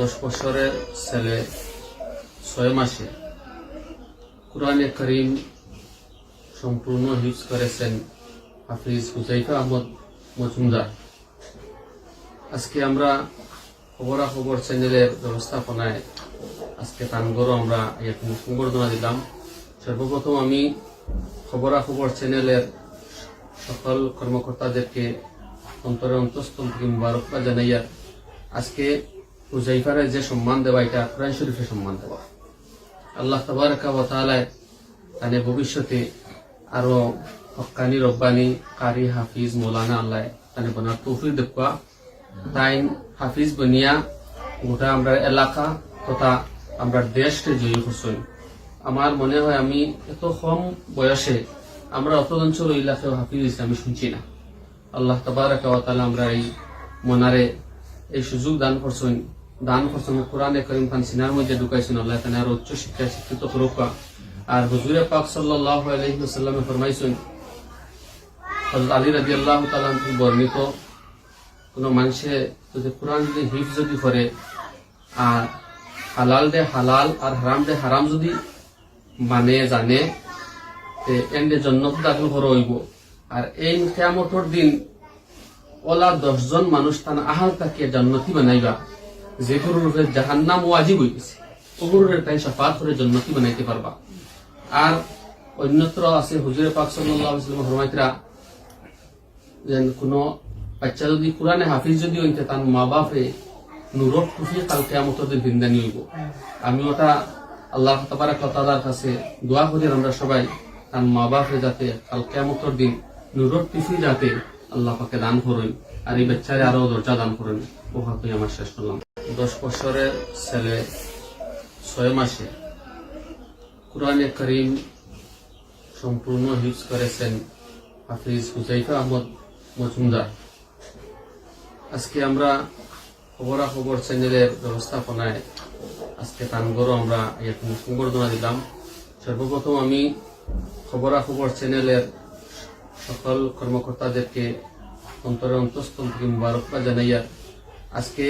দশ বছরের ছেলে, ছয় মাসে কোরআনে করিম সম্পূর্ণ হিফজ করেছেন হাফিজ হুজাইফা আহমদ মজুমদার। আজকে আমরা খবরাখবর চ্যানেলের ব্যবস্থাপনায় আজকে তানগরও আমরা সংবর্ধনা দিলাম। সর্বপ্রথম আমি খবরাখবর চ্যানেলের সকল কর্মকর্তাদেরকে অন্তরের অন্তঃস্থল থেকে মুবারকবাদ জানাইয়া আজকে হুজাইফারে যে সম্মান দেওয়া, এটা কোরআন শরীফে সম্মান দেওয়া। আল্লাহ তাবারকা ওয়া তাআলায় তানে ভবিষ্যতে আরও হক্কানি রব্বানি, কারি, হাফিজ, মৌলানা আল্লাহ তানে বনার তৌফিক দেখবা তাই হাফিজ বনিয়া গোটা আমরা এলাকা তথা আমরা দেশকে জয়ী করছই। আমার মনে হয় আমি এত কম বয়সে আমরা অত অঞ্চল এলাকায় হাফিজ হয়েছে আমি শুনছি না। আল্লাহ তাবারকা ওয়া তাআলা আমরা এই মনারে এই সুযোগ দান করছেন দান করছেন কোরআনে করিম খান সিনার মধ্যে ঢুকাইছেন, আল্লাহ তাআলা আর উচ্চ শিক্ষায় শিক্ষিত করুক। আর হুজুরে পাক সাল্লাল্লাহু আলাইহি ফরমাইছেন, হযরত আলী রাদিয়াল্লাহু তাআলা থেকে বর্ণিত, কোন মানুষে যদি কোরআন যদি হিফ যদি করে, আর হালাল দে হালাল, আর হারাম দে হারাম যদি মানে জানে এন্ডে জন্নত দাখিল করে হইব। আর এই কেয়ামতর দিন ওলা দশজন মানুষ তান আহাল তাকে জন্নতি বানাইবা। যে গুরুর জাহান্নাম ওয়াজিব হয়ে গেছে ওগুরুরের তাই সাফাত করে জান্নতি বানাইতে পারবা? আর অন্যত্র আছে হুজুরে পাক ওয়াসাল্লাম যেন কোনো বাচ্চা যদি কোরআনে হাফিজ যদি হইতে তার মা বাপে নুরত খুশি কাল কেয়ামতর দিন বিন্দানি হইব আমি ওটা আল্লাহ তাবারাক ওয়া তাআলার কাছে দোয়া করি আমরা সবাই তার মা বাপে যাতে কাল কেয়ামতর দিন নুরত খুশি যাতে আল্লাহ পাকে দান করেন আর এই বাচ্চারে আরও দরজা দান করেন। ও হাতে আমার শেষ করলাম। দশ বছরের ছেলে, ছয় মাসে। কোরআনে করিম সম্পূর্ণ হিফজ করেছেন হাফিজ হুজাইফা আহমদ মজুমদার। আজকে আমরা খবরাখবর চ্যানেলের ব্যবস্থাপনায় আজকে তানগরও আমরা এখন সংবর্ধনা দিলাম। সর্বপ্রথম আমি খবরাখবর চ্যানেলের সকল কর্মকর্তাদেরকে অন্তরের অন্তঃস্থল থেকে মুবারকবাদ জানাইয়া আজকে